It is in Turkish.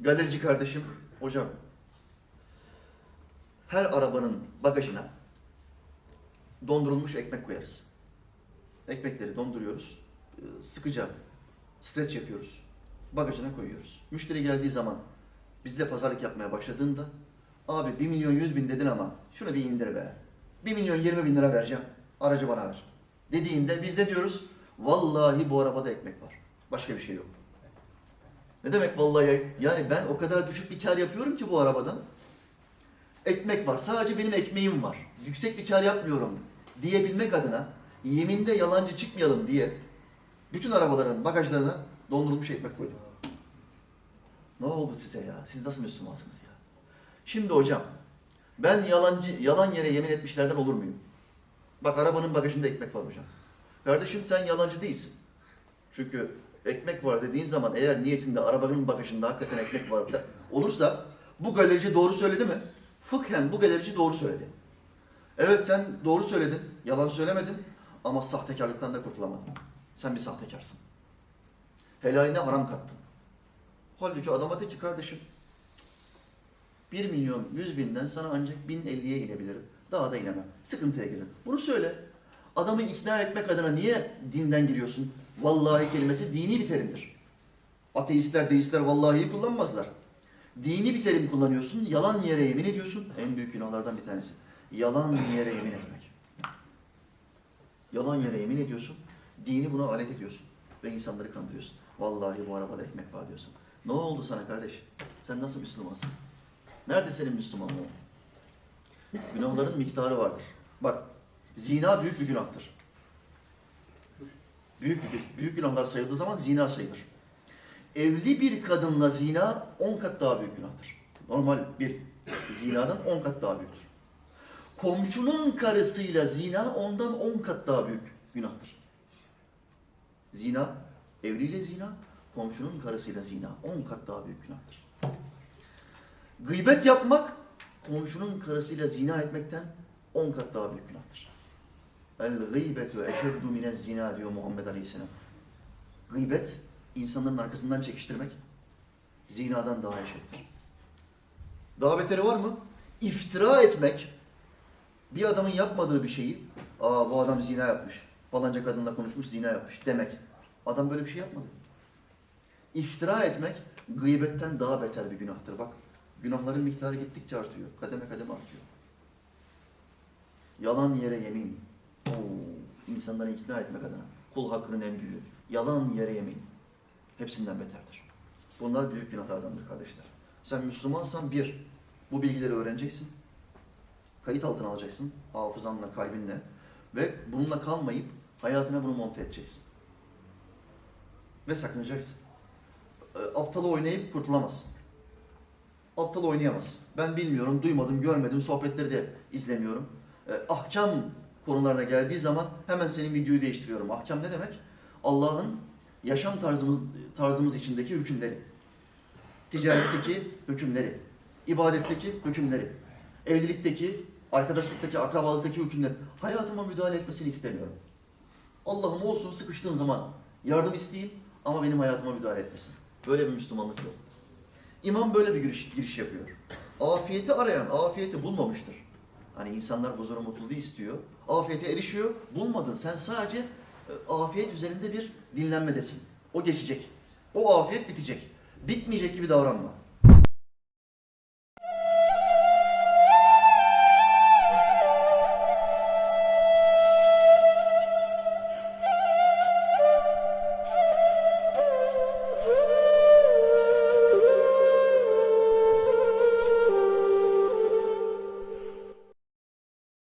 Galerici kardeşim, hocam. Her arabanın bagajına dondurulmuş ekmek koyarız. Ekmekleri donduruyoruz. e, Sıkıca streç yapıyoruz. Bagajına koyuyoruz. Müşteri geldiği zaman bizle pazarlık yapmaya başladığında abi 1 milyon 100 bin dedin ama şunu bir indir be. 1 milyon 20 bin lira vereceğim. Aracı bana ver. Dediğinde biz ne diyoruz? Vallahi bu arabada ekmek var. Başka bir şey yok. Ne demek vallahi? Yani ben o kadar düşük bir kar yapıyorum ki bu arabadan. Ekmek var. Sadece benim ekmeğim var. Yüksek bir kar yapmıyorum diyebilmek adına yeminde yalancı çıkmayalım diye bütün arabaların bagajlarına dondurulmuş ekmek koydum. Ne oldu size ya? Siz nasıl Müslümansınız ya? Şimdi hocam ben yalancı yalan yere yemin etmişlerden olur muyum? Bak arabanın bagajında ekmek var hocam. Kardeşim sen yalancı değilsin. Çünkü ekmek var dediğin zaman eğer niyetinde arabanın bagajında hakikaten ekmek var da olursa bu galerici doğru söyledi mi? Fıkhen bu galerici doğru söyledi. Evet sen doğru söyledin, yalan söylemedin ama sahtekarlıktan da kurtulamadın. Sen bir sahtekarsın. Helaline haram kattın. Halbuki adama de ki kardeşim 1 milyon 100 binden sana ancak 1050'ye inebilirim. Daha da inemem. Sıkıntıya girerim. Bunu söyle. Adamı ikna etmek adına niye dinden giriyorsun? Vallahi kelimesi dini bir terimdir. Ateistler, deistler vallahi kullanmazlar. Dini bir terim kullanıyorsun, yalan yere yemin ediyorsun. En büyük günahlardan bir tanesi. Yalan yere yemin etmek. Yalan yere yemin ediyorsun, dini buna alet ediyorsun ve insanları kandırıyorsun. Vallahi bu arabada ekmek var diyorsun. Ne oldu sana kardeş? Sen nasıl Müslümansın? Nerede senin Müslümanlığın? Günahların miktarı vardır. Bak, zina büyük bir günahtır. Büyük büyük günahlar sayıldığı zaman zina sayılır. Evli bir kadınla zina 10 kat daha büyük günahtır. Normal bir zinadan 10 kat daha büyüktür. Komşunun karısıyla zina ondan 10 kat daha büyük günahtır. Zina, evliyle zina, komşunun karısıyla zina 10 kat daha büyük günahtır. Gıybet yapmak, komşunun karısıyla zina etmekten 10 kat daha büyük günahtır. El gıybetu eşeddu minez zina diyor Muhammed Aleyhisselam. Gıybet, insanların arkasından çekiştirmek, zinadan daha eşittir. Daha beteri var mı? İftira etmek, bir adamın yapmadığı bir şeyi, aa bu adam zina yapmış, falanca kadınla konuşmuş zina yapmış demek. Adam böyle bir şey yapmadı. İftira etmek gıybetten daha beter bir günahtır. Bak günahların miktarı gittikçe artıyor. Kademe kademe artıyor. Yalan yere yemin. İnsanları ikna etmek adına. Kul hakkının en büyüğü. Yalan yere yemin. Hepsinden beterdir. Bunlar büyük günahlardandır kardeşler. Sen Müslümansan bir, bu bilgileri öğreneceksin. Kayıt altına alacaksın. Hafızanla, kalbinle. Ve bununla kalmayıp hayatına bunu monte edeceksin. Ve sakınacaksın. E, Aptalı oynayıp kurtulamazsın. Aptal oynayamazsın. Ben bilmiyorum, duymadım, görmedim, sohbetleri de izlemiyorum. E, ahkam konularına geldiği zaman hemen senin videoyu değiştiriyorum. Ahkam ne demek? Allah'ın yaşam tarzımız tarzımız içindeki hükümleri. Ticaretteki hükümleri, ibadetteki hükümleri, evlilikteki, arkadaşlıktaki, akrabalıktaki hükümleri. Hayatıma müdahale etmesini istemiyorum. Allah'ım olsun sıkıştığım zaman yardım isteyeyim ama benim hayatıma müdahale etmesin. Böyle bir Müslümanlık yok. İmam böyle bir giriş, giriş yapıyor. Afiyeti arayan afiyeti bulmamıştır. Hani insanlar huzuru mutluluğu istiyor. Afiyete erişiyor. Bulmadın. Sen sadece e, afiyet üzerinde bir dinlenmedesin. O geçecek. O afiyet bitecek. Bitmeyecek gibi davranma.